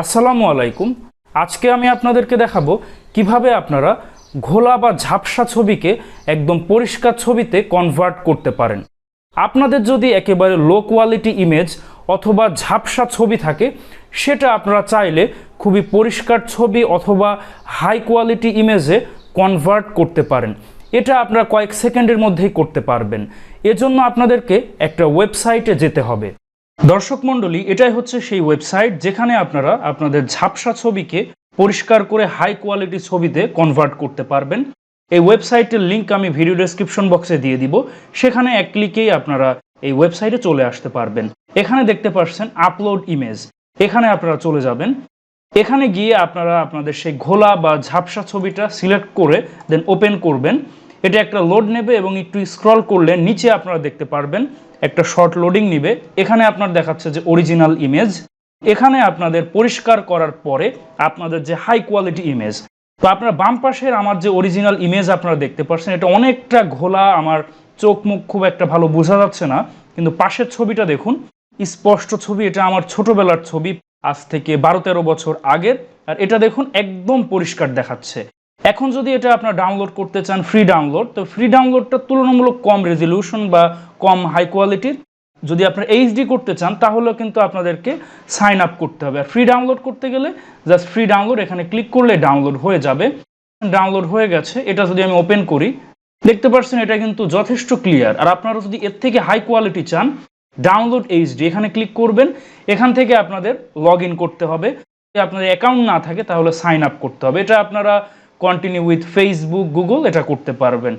আসসালামু আলাইকুম। আজকে আমি আপনাদেরকে দেখাবো কীভাবে আপনারা ঘোলা বা ঝাপসা ছবিকে একদম পরিষ্কার ছবিতে কনভার্ট করতে পারেন। আপনাদের যদি একেবারে লো কোয়ালিটি ইমেজ অথবা ঝাপসা ছবি থাকে, সেটা আপনারা চাইলে খুবই পরিষ্কার ছবি অথবা হাই কোয়ালিটি ইমেজে কনভার্ট করতে পারেন। এটা আপনারা কয়েক সেকেন্ডের মধ্যেই করতে পারবেন। এজন্য আপনাদেরকে একটা ওয়েবসাইটে যেতে হবে। দর্শক মণ্ডলী, এটাই হচ্ছে সেই ওয়েবসাইট যেখানে আপনারা আপনাদের ঝাপসা ছবিকে পরিষ্কার করে হাই কোয়ালিটি ছবিতে কনভার্ট করতে পারবেন। এই ওয়েবসাইটের লিংক আমি ভিডিও ডেসক্রিপশন বক্সে দিয়ে দিব। সেখানে এক ক্লিকেই আপনারা এই ওয়েবসাইটে চলে আসতে পারবেন। এখানে দেখতে পাচ্ছেন আপলোড ইমেজ এখানে আপনারা চলে যাবেন। এখানে গিয়ে আপনারা আপনাদের সেই ঘোলা বা ঝাপসা ছবিটা সিলেক্ট করে দেন ওপেন করবেন। এটা একটা লোড নেবে এবং একটু স্ক্রল করলে নিচে আপনারা দেখতে পারবেন একটা শর্ট লোডিং নিবে। এখানে আপনার দেখাচ্ছে যে অরিজিনাল ইমেজ এখানে আপনাদের পরিষ্কার করার পরে আপনাদের যে হাই কোয়ালিটি ইমেজ তো আপনার বাম পাশের আমার যে অরিজিনাল ইমেজ আপনারা দেখতে পাচ্ছেন এটা অনেকটা ঘোলা, আমার চোখ মুখ খুব একটা ভালো বোঝা যাচ্ছে না। কিন্তু পাশের ছবিটা দেখুন, স্পষ্ট ছবি, এটা আমার ছোটবেলার ছবি, আজ থেকে বারো তেরো বছর আগের। আর এটা দেখুন, একদম পরিষ্কার দেখাচ্ছে। এখন যদি এটা আপনার ডাউনলোড করতে চান ফ্রি ডাউনলোড তো ফ্রি ডাউনলোডটা তুলনামূলক কম রেজলিউশন বা কম হাই কোয়ালিটির যদি আপনার এইচডি করতে চান, তাহলেও কিন্তু আপনাদেরকে সাইন আপ করতে হবে। আর ফ্রি ডাউনলোড করতে গেলে জাস্ট ফ্রি ডাউনলোড এখানে ক্লিক করলে ডাউনলোড হয়ে যাবে। ডাউনলোড হয়ে গেছে, এটা যদি আমি ওপেন করি, দেখতে পাচ্ছেন এটা কিন্তু যথেষ্ট ক্লিয়ার আর আপনারা যদি এর থেকে হাই কোয়ালিটি চান ডাউনলোড এইচডি এখানে ক্লিক করবেন, এখান থেকে আপনাদের লগ করতে হবে। যদি আপনাদের অ্যাকাউন্ট না থাকে, তাহলে সাইন আপ করতে হবে। এটা আপনারা কন্টিনিউ উইথ ফেসবুক গুগল এটা করতে পারবেন।